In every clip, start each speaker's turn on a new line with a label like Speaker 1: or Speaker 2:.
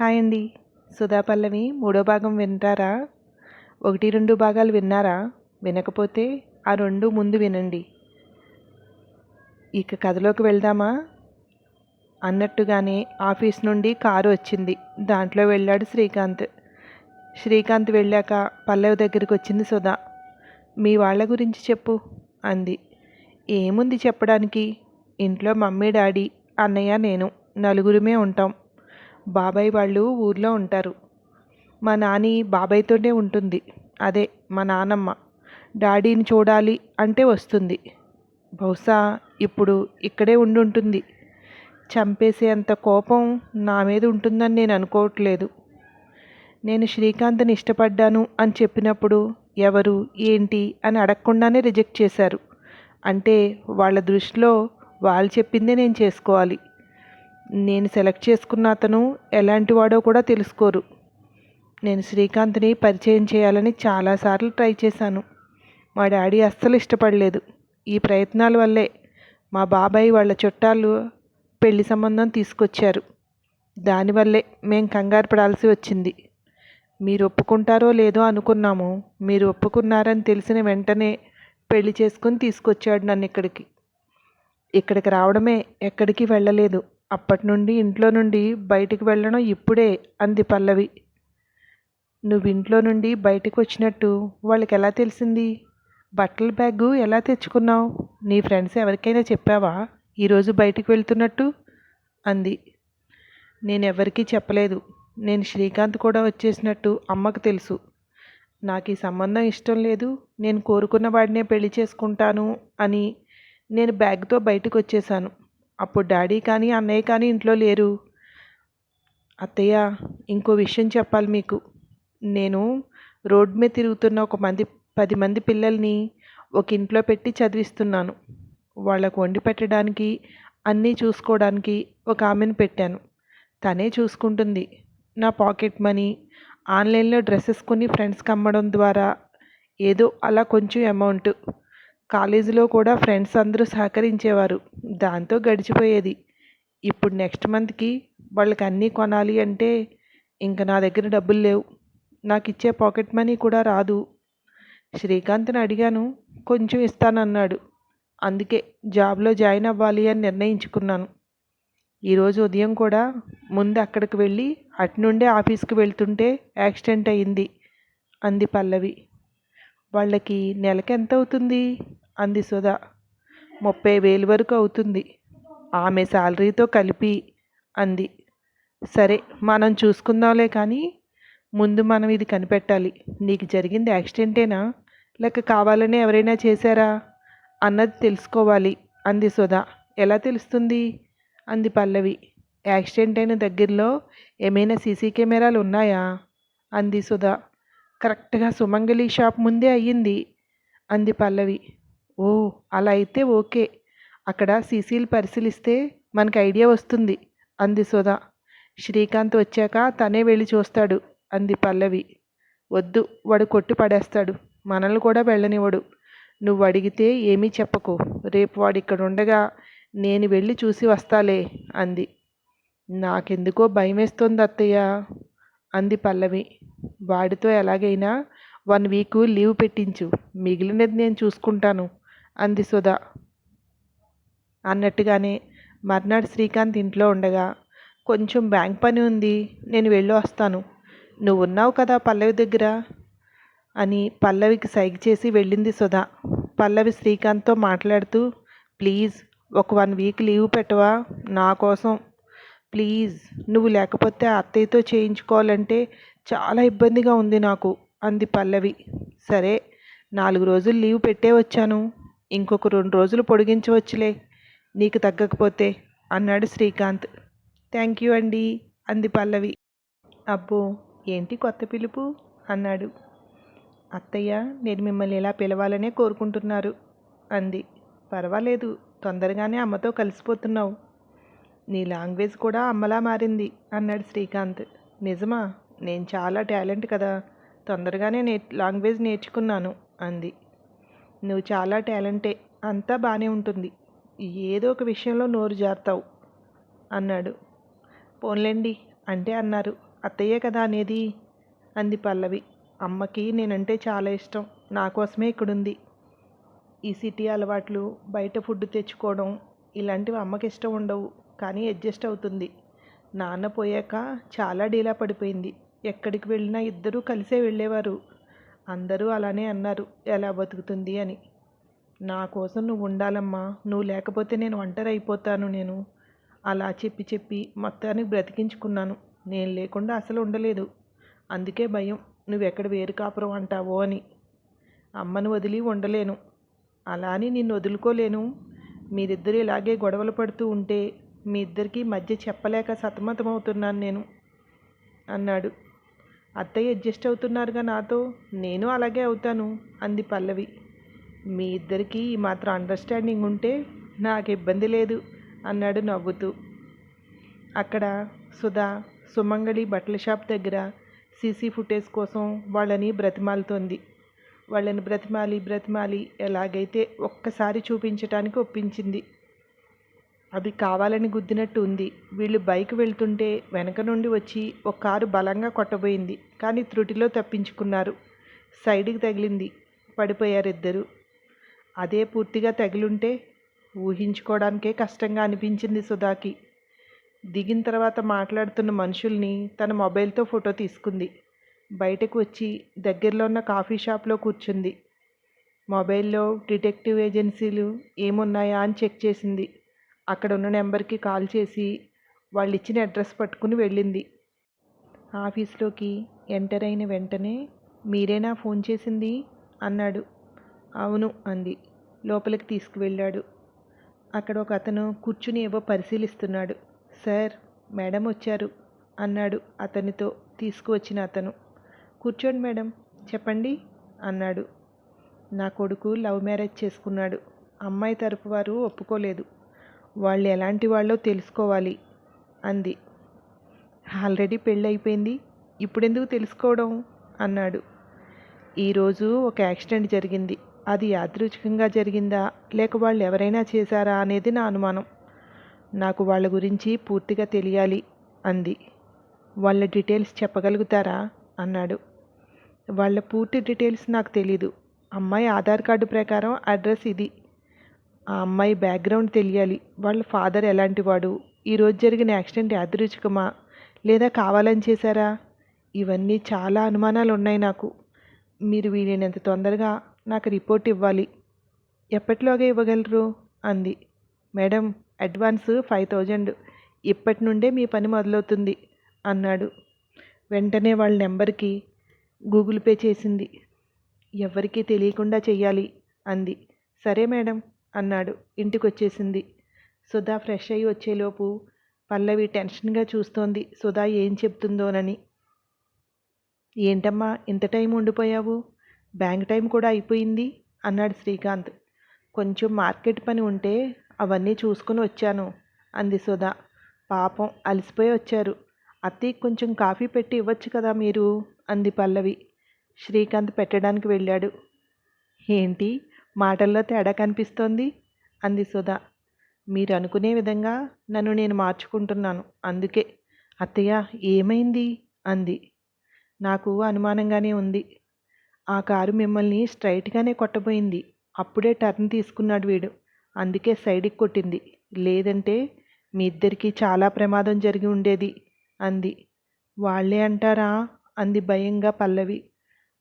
Speaker 1: Hi అండి. సుధా పల్లవి మూడో భాగం వింటారా? ఒకటి రెండు భాగాలు విన్నారా? వినకపోతే ఆ రెండు ముందు వినండి. ఇక కథలోకి వెళ్దామా? అన్నట్టుగానే ఆఫీస్ నుండి కారు వచ్చింది. దాంట్లో వెళ్ళాడు శ్రీకాంత్. శ్రీకాంత్ వెళ్ళాక పల్లవి దగ్గరికి వచ్చింది సుధా. మీ వాళ్ళ గురించి చెప్పు అంది. ఏముంది చెప్పడానికి? ఇంట్లో మమ్మీ డాడీ అన్నయ్య నేను నలుగురమే ఉంటాం. బాబాయ్ వాళ్ళు ఊర్లో ఉంటారు. మా నాని బాబాయ్తోనే ఉంటుంది. అదే మా నానమ్మ. డాడీని చూడాలి అంటే వస్తుంది. బహుశా ఇప్పుడు ఇక్కడే ఉండి ఉంటుంది చంపేసేంత కోపం నా మీద ఉంటుందని నేను అనుకోవట్లేదు. నేను శ్రీకాంత్ని ఇష్టపడ్డాను అని చెప్పినప్పుడు ఎవరు ఏంటి అని అడగకుండానే రిజెక్ట్ చేశారు. అంటే వాళ్ళ దృష్టిలో వాళ్ళు చెప్పిందే నేను చేసుకోవాలి. నేను సెలెక్ట్ చేసుకున్న అతను ఎలాంటి వాడో కూడా తెలుసుకోరు. నేను శ్రీకాంత్ని పరిచయం చేయాలని చాలాసార్లు ట్రై చేశాను. మా డాడీ అస్సలు ఇష్టపడలేదు. ఈ ప్రయత్నాల వల్లే మా బాబాయ్ వాళ్ళ చుట్టాలు పెళ్ళి సంబంధం తీసుకొచ్చారు. దానివల్లే మేం కంగారు పడాల్సి వచ్చింది. మీరు ఒప్పుకుంటారో లేదో అనుకున్నాము. మీరు ఒప్పుకున్నారని తెలిసిన వెంటనే పెళ్ళి చేసుకుని తీసుకొచ్చాడు నన్ను ఇక్కడికి. ఇక్కడికి రావడమే ఎక్కడికి వెళ్ళలేదు. అప్పటి నుండి ఇంట్లో నుండి బయటికి వెళ్ళడం ఇప్పుడే అంది పల్లవి. నువ్వు ఇంట్లో నుండి బయటికి వచ్చినట్టు వాళ్ళకి ఎలా తెలిసింది? బట్టల బ్యాగు ఎలా తెచ్చుకున్నావు? నీ ఫ్రెండ్స్ ఎవరికైనా చెప్పావా? ఈరోజు బయటికి వెళ్తున్నట్టు? అంది. నేను ఎవరికీ చెప్పలేదు. నేను శ్రీకాంత్ కూడా వచ్చేసినట్టు అమ్మకు తెలుసు. నాకు ఈ సంబంధం ఇష్టం లేదు. నేను కోరుకున్న వాడినే పెళ్ళి చేసుకుంటాను అని నేను బ్యాగ్తో బయటకు వచ్చేసాను అప్పుడు డాడీ కానీ అన్నయ్య కానీ ఇంట్లో లేరు. అత్తయ్య ఇంకో విషయం చెప్పాలి మీకు. నేను రోడ్ మీద తిరుగుతున్న ఒక మంది పది మంది పిల్లల్ని ఒక ఇంట్లో పెట్టి చదివిస్తున్నాను. వాళ్ళకు వండి పెట్టడానికి అన్నీ చూసుకోవడానికి ఒక ఆమెను పెట్టాను. తనే చూసుకుంటుంది. నా పాకెట్ మనీ ఆన్లైన్లో డ్రెస్సెస్ కొని ఫ్రెండ్స్కి అమ్మడం ద్వారా ఏదో అలా కొంచెం అమౌంట్ కాలేజీలో కూడా ఫ్రెండ్స్ అందరూ సహకరించేవారు. దాంతో గడిచిపోయేది. ఇప్పుడు నెక్స్ట్ మంత్కి వాళ్ళకి అన్నీ కొనాలి అంటే ఇంక నా దగ్గర డబ్బులు లేవు. నాకు ఇచ్చే పాకెట్ మనీ కూడా రాదు. శ్రీకాంత్ని అడిగాను కొంచెం ఇస్తానన్నాడు. అందుకే జాబ్లో జాయిన్ అవ్వాలి అని నిర్ణయించుకున్నాను. ఈరోజు ఉదయం కూడా ముందు అక్కడికి వెళ్ళి అటు నుండే ఆఫీస్కి వెళ్తుంటే యాక్సిడెంట్ అయింది అంది పల్లవి. వాళ్ళకి నెలకి ఎంత అవుతుంది? అంది సుధా. ముప్పై వేలు వరకు అవుతుంది. ఆమె శాలరీతో కలిపి అంది. సరే మనం చూసుకుందాంలే కానీ ముందు మనం ఇది కనిపెట్టాలి. నీకు జరిగింది యాక్సిడెంటేనా? లేక కావాలనే ఎవరైనా చేశారా? అన్నది తెలుసుకోవాలి అంది సుధా. ఎలా తెలుస్తుంది? అంది పల్లవి. యాక్సిడెంట్ అయిన దగ్గరలో ఏమైనా సీసీ కెమెరాలు ఉన్నాయా? అంది సుధా. కరెక్ట్గా సుమంగళి షాప్ ముందే అయ్యింది అంది పల్లవి. ఓ అలా అయితే ఓకే. అక్కడ సీసీలు పరిశీలిస్తే మనకి ఐడియా వస్తుంది అంది సుధా. శ్రీకాంత్ వచ్చాక తనే వెళ్ళి చూస్తాడు అంది పల్లవి. వద్దు వాడు కొట్టి పడేస్తాడు మనల్ని కూడా వెళ్ళనివ్వడు. నువ్వు అడిగితే ఏమీ చెప్పకు రేపు వాడు ఇక్కడ ఉండగా నేను వెళ్ళి చూసి వస్తాలే అంది. నాకెందుకో భయం వేస్తుంది అత్తయ్య. అంది పల్లవి. వాడితో ఎలాగైనా వన్ వీక్ లీవ్ పెట్టించు. మిగిలినది నేను చూసుకుంటాను అంది సుధా. అన్నట్టుగానే మర్నాడు శ్రీకాంత్ ఇంట్లో ఉండగా కొంచెం బ్యాంక్ పని ఉంది నేను వెళ్ళి వస్తాను. నువ్వు ఉన్నావు కదా పల్లవి దగ్గర? అని పల్లవికి సైగ చేసి వెళ్ళింది సుధా. పల్లవి శ్రీకాంత్తో మాట్లాడుతూ ప్లీజ్ ఒక వన్ వీక్ లీవ్ పెట్టవా? నా కోసం ప్లీజ్ నువ్వు లేకపోతే అత్తయ్యతో చేయించుకోవాలంటే చాలా ఇబ్బందిగా ఉంది నాకు అంది పల్లవి. సరే నాలుగు రోజులు లీవ్ పెట్టే వచ్చాను ఇంకొక రెండు రోజులు పొడిగించవచ్చులే నీకు తగ్గకపోతే అన్నాడు శ్రీకాంత్. థ్యాంక్ యూ అండి అంది పల్లవి. అబ్బో ఏంటి కొత్త పిలుపు? అన్నాడు. అత్తయ్య నేను మిమ్మల్ని ఇలా పిలవాలనే కోరుకుంటున్నారు అంది. పర్వాలేదు తొందరగానే అమ్మతో కలిసిపోతున్నావు. నీ లాంగ్వేజ్ కూడా అమ్మలా మారింది అన్నాడు శ్రీకాంత్. నిజమా? నేను చాలా టాలెంట్ కదా. తొందరగానే నే లాంగ్వేజ్ నేర్చుకున్నాను అంది. నువ్వు చాలా టాలెంటే అంతా బాగానే ఉంటుంది. ఏదో ఒక విషయంలో నోరు జారుతావు అన్నాడు. పోన్లేండి అంటే అన్నారు. అత్తయ్యే కదా అనేది అంది పల్లవి. అమ్మకి నేనంటే చాలా ఇష్టం. నా కోసమే ఇక్కడుంది. ఈ సిటీ అలవాట్లు బయట ఫుడ్ తెచ్చుకోవడం ఇలాంటివి అమ్మకి ఇష్టం ఉండవు. కానీ అడ్జస్ట్ అవుతుంది. నాన్న పోయాక చాలా డీలా పడిపోయింది. ఎక్కడికి వెళ్ళినా ఇద్దరూ కలిసే వెళ్ళేవారు. అందరూ అలానే అన్నారు ఎలా బతుకుతుంది అని. నా కోసం నువ్వు ఉండాలమ్మా. నువ్వు లేకపోతే నేను ఒంటరి అయిపోతాను నేను. అలా చెప్పి చెప్పి మొత్తానికి బ్రతికించుకున్నాను. నేను లేకుండా అసలు ఉండలేదు. అందుకే భయం నువ్వెక్కడ వేరు కాపురం అంటావో అని. అమ్మను వదిలి ఉండలేను. అలా అని నిన్ను వదులుకోలేను. మీరిద్దరు ఇలాగే గొడవలు పడుతూ ఉంటే మీ ఇద్దరికీ మధ్య చెప్పలేక సతమతమవుతున్నాను నేను అన్నాడు. అత్తయ్య అడ్జస్ట్ అవుతున్నారుగా నాతో. నేను అలాగే అవుతాను అంది పల్లవి. మీ ఇద్దరికీ ఈ మాత్రం అండర్స్టాండింగ్ ఉంటే నాకు ఇబ్బంది లేదు అన్నాడు నవ్వుతూ. అక్కడ సుధా సుమంగళి బట్టల షాప్ దగ్గర సీసీ ఫుటేజ్ కోసం వాళ్ళని బ్రతిమాలుతోంది. వాళ్ళని బ్రతిమాలి బ్రతిమాలి ఎలాగైతే ఒక్కసారి చూపించటానికి ఒప్పించింది. అది కావాలని గుద్దినట్టు ఉంది వీళ్ళు బైక్ వెళ్తుంటే వెనక నుండి వచ్చి ఒక కారు బలంగా కొట్టబోయింది. కానీ త్రుటిలో తప్పించుకున్నారు. సైడ్కి తగిలింది. పడిపోయారు ఇద్దరు అదే పూర్తిగా తగిలుంటే ఊహించుకోవడానికే కష్టంగా అనిపించింది సుధాకి. దిగిన తర్వాత మాట్లాడుతున్న మనుషుల్ని తన మొబైల్తో ఫోటో తీసుకుంది. బయటకు వచ్చి దగ్గరలో ఉన్న కాఫీ షాప్లో కూర్చుంది. మొబైల్లో డిటెక్టివ్ ఏజెన్సీలు ఏమున్నాయా అని చెక్ చేసింది. అక్కడ ఉన్న నెంబర్కి కాల్ చేసి వాళ్ళు ఇచ్చిన అడ్రస్ పట్టుకుని వెళ్ళింది. ఆఫీస్లోకి ఎంటర్ అయిన వెంటనే మీరేనా ఫోన్ చేసింది? అన్నాడు. అవును అంది. లోపలికి తీసుకువెళ్ళాడు. అక్కడ ఒక అతను కూర్చుని ఏవో పరిశీలిస్తున్నాడు. సార్ మేడం వచ్చారు అన్నాడు అతనితో తీసుకువచ్చిన అతను. కూర్చోండి మేడం చెప్పండి అన్నాడు. నా కొడుకు లవ్ మ్యారేజ్ చేసుకున్నాడు. అమ్మాయి తరపు వారు ఒప్పుకోలేదు. వాళ్ళు ఎలాంటి వాళ్ళో తెలుసుకోవాలి అంది. ఆల్రెడీ పెళ్ళి ఇప్పుడెందుకు తెలుసుకోవడం? అన్నాడు. ఈరోజు ఒక యాక్సిడెంట్ జరిగింది. అది యాదృచ్ఛికంగా జరిగిందా? లేక వాళ్ళు ఎవరైనా చేశారా అనేది నా అనుమానం. నాకు వాళ్ళ గురించి పూర్తిగా తెలియాలి అంది. వాళ్ళ డీటెయిల్స్ చెప్పగలుగుతారా? అన్నాడు. వాళ్ళ పూర్తి డీటెయిల్స్ నాకు తెలీదు. అమ్మాయి ఆధార్ కార్డు ప్రకారం అడ్రస్ ఇది. ఆ అమ్మాయి బ్యాక్గ్రౌండ్ తెలియాలి. వాళ్ళ ఫాదర్ ఎలాంటి వాడు ఈరోజు జరిగిన యాక్సిడెంట్ యాదృచ్ఛికమా లేదా కావాలని చేశారా? ఇవన్నీ చాలా అనుమానాలు ఉన్నాయి నాకు. మీరు వీలైనంత తొందరగా నాకు రిపోర్ట్ ఇవ్వాలి. ఎప్పటిలోగా ఇవ్వగలరు? అంది. Madam advance five thousand. ఇప్పటి నుండే మీ పని మొదలవుతుంది అన్నాడు. వెంటనే వాళ్ళ నెంబర్కి గూగుల్ పే చేసింది. ఎవరికీ తెలియకుండా చెయ్యాలి అంది. సరే మేడం. అన్నాడు. ఇంటికొచ్చేసింది. సుధా ఫ్రెష్ అయ్యి వచ్చేలోపు పల్లవి టెన్షన్గా చూస్తోంది. సుధా ఏం చెప్తుందోనని. ఏంటమ్మా ఇంత టైం ఉండిపోయావు? బ్యాంక్ టైం కూడా అయిపోయింది అన్నాడు శ్రీకాంత్. కొంచెం మార్కెట్ పని ఉంటే అవన్నీ చూసుకుని వచ్చాను అంది సుధా. పాపం అలసిపోయి వచ్చారు. అత్తయ్య కొంచెం కాఫీ పెట్టి ఇవ్వచ్చు కదా మీరు అంది పల్లవి. శ్రీకాంత్ పెట్టడానికి వెళ్ళాడు. ఏంటి? మాటల్లో తేడా కనిపిస్తోంది అంది సుధా. మీరు అనుకునే విధంగా నన్ను నేను మార్చుకుంటున్నాను అందుకే. అత్తయ్య ఏమైంది? అంది. నాకు అనుమానంగానే ఉంది. ఆ కారు మిమ్మల్ని స్ట్రైట్గానే కొట్టబోయింది. అప్పుడే టర్న్ తీసుకున్నాడు వీడు. అందుకే సైడ్కి కొట్టింది. లేదంటే మీ ఇద్దరికీ చాలా ప్రమాదం జరిగి ఉండేది అంది. వాళ్ళే అంటారా? అంది భయంగా పల్లవి.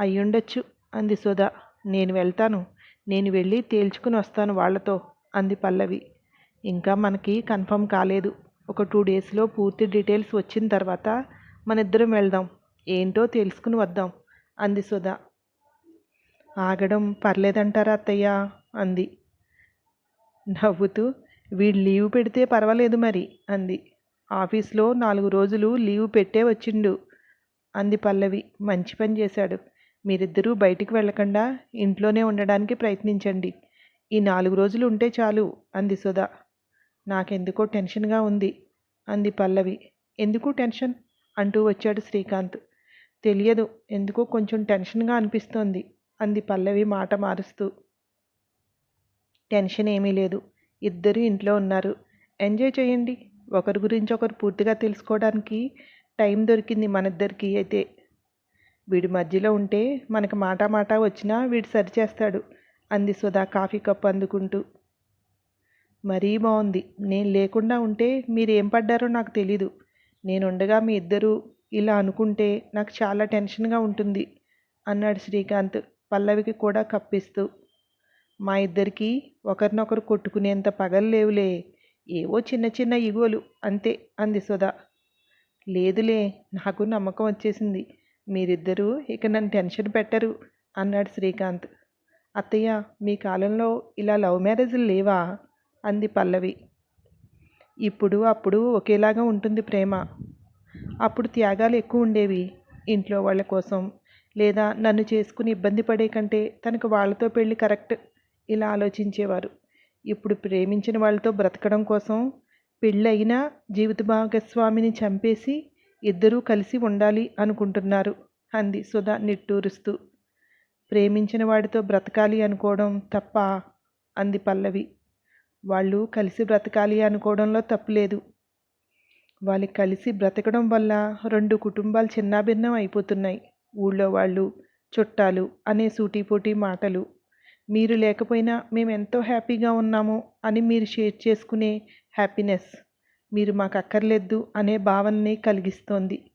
Speaker 1: అయ్యుండొచ్చు అంది సుధా. నేను వెళ్తాను. నేను వెళ్ళి తేల్చుకుని వస్తాను వాళ్ళతో అంది పల్లవి. ఇంకా మనకి కన్ఫర్మ్ కాలేదు. ఒక టూ డేస్లో పూర్తి డీటెయిల్స్ వచ్చిన తర్వాత మన ఇద్దరం వెళ్దాం. ఏంటో తెలుసుకుని వద్దాం అంది సుధా. ఆగడం పర్లేదంటారా అత్తయ్య అంది. నవ్వుతూ వీడు లీవ్ పెడితే పర్వాలేదు మరి అంది. ఆఫీస్లో నాలుగు రోజులు లీవ్ పెట్టే వచ్చిండు అంది పల్లవి. మంచి పని చేశాడు. మీరిద్దరూ బయటికి వెళ్ళకుండా ఇంట్లోనే ఉండడానికి ప్రయత్నించండి. ఈ నాలుగు రోజులు ఉంటే చాలు అంది సుధా. నాకెందుకో టెన్షన్గా ఉంది అంది పల్లవి. ఎందుకు టెన్షన్? అంటూ వచ్చాడు శ్రీకాంత్. తెలియదు ఎందుకో కొంచెం టెన్షన్గా అనిపిస్తోంది అంది పల్లవి మాట మారుస్తూ. టెన్షన్ ఏమీ లేదు ఇద్దరు ఇంట్లో ఉన్నారు. ఎంజాయ్ చేయండి. ఒకరి గురించి ఒకరు పూర్తిగా తెలుసుకోవడానికి టైం దొరికింది మనిద్దరికీ అయితే. వీడి మధ్యలో ఉంటే మనకు మాటా మాటా వచ్చినా వీడు సరిచేస్తాడు అంది సుధా కాఫీ కప్ అందుకుంటూ. మరీ బాగుంది నేను లేకుండా ఉంటే మీరేం పడ్డారో నాకు తెలీదు. నేనుండగా మీ ఇద్దరూ ఇలా అనుకుంటే నాకు చాలా టెన్షన్గా ఉంటుంది అన్నాడు శ్రీకాంత్ పల్లవికి కూడా కప్పిస్తూ. మా ఇద్దరికి ఒకరినొకరు కొట్టుకునేంత పగలు లేవులే ఏవో చిన్న చిన్న ఇగోలు అంతే అంది సుధా. లేదులే నాకు నమ్మకం వచ్చేసింది. మీరిద్దరూ ఇక నన్ను టెన్షన్ పెట్టరు అన్నాడు శ్రీకాంత్. అత్తయ్య మీ కాలంలో ఇలా లవ్ మ్యారేజ్లు లేవా? అంది పల్లవి. ఇప్పుడు అప్పుడు ఒకేలాగా ఉంటుంది ప్రేమ. అప్పుడు త్యాగాలు ఎక్కువ ఉండేవి ఇంట్లో వాళ్ళ కోసం. లేదా నన్ను చేసుకుని ఇబ్బంది పడే కంటే తనకు వాళ్ళతో పెళ్ళి కరెక్ట్ ఇలా ఆలోచించేవారు. ఇప్పుడు ప్రేమించిన వాళ్ళతో బ్రతకడం కోసం పెళ్ళైనా జీవిత భాగస్వామిని చంపేసి ఇద్దరూ కలిసి ఉండాలి అనుకుంటున్నారు అంది సుధా నిట్టూరుస్తూ. ప్రేమించిన వాడితో బ్రతకాలి అనుకోవడం తప్ప? అంది పల్లవి. వాళ్ళు కలిసి బ్రతకాలి అనుకోవడంలో తప్పులేదు వాళ్ళు కలిసి బ్రతకడం వల్ల రెండు కుటుంబాలు చిన్నాభిన్నం అయిపోతున్నాయి. ఊళ్ళో వాళ్ళు చుట్టాలు అనే సూటిపోటీ మాటలు. మీరు లేకపోయినా మేము ఎంతో హ్యాపీగా ఉన్నాము అని మీరు షేర్ చేసుకునే హ్యాపీనెస్. మీరు మాకు అక్కర్లేదు అనే భావనని కలిగిస్తోంది.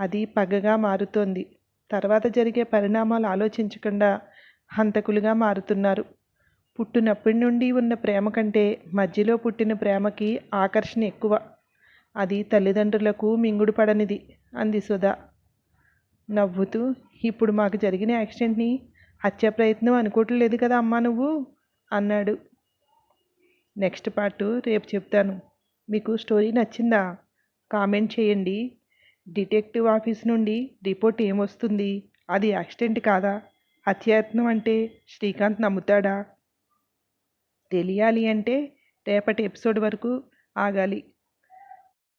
Speaker 1: అది పగగా మారుతోంది. తర్వాత జరిగే పరిణామాలు ఆలోచించకుండా హంతకులుగా మారుతున్నారు. పుట్టినప్పటి నుండి ఉన్న ప్రేమ కంటే మధ్యలో పుట్టిన ప్రేమకి ఆకర్షణ ఎక్కువ. అది తల్లిదండ్రులకు మింగుడు పడనిది అంది సుధా. నవ్వుతూ ఇప్పుడు మాకు జరిగిన యాక్సిడెంట్ని హత్య ప్రయత్నం అనుకోవట్లేదు కదా అమ్మా నువ్వు? అన్నాడు. నెక్స్ట్ పార్ట్ రేపు చెప్తాను. మీకు స్టోరీ నచ్చిందా? కామెంట్ చేయండి. డిటెక్టివ్ ఆఫీస్ నుండి రిపోర్ట్ ఏమొస్తుంది అది యాక్సిడెంట్ కాదా? హత్యాయత్నం అంటే శ్రీకాంత్ నమ్ముతాడా? తెలియాలి అంటే రేపటి ఎపిసోడ్ వరకు ఆగాలి.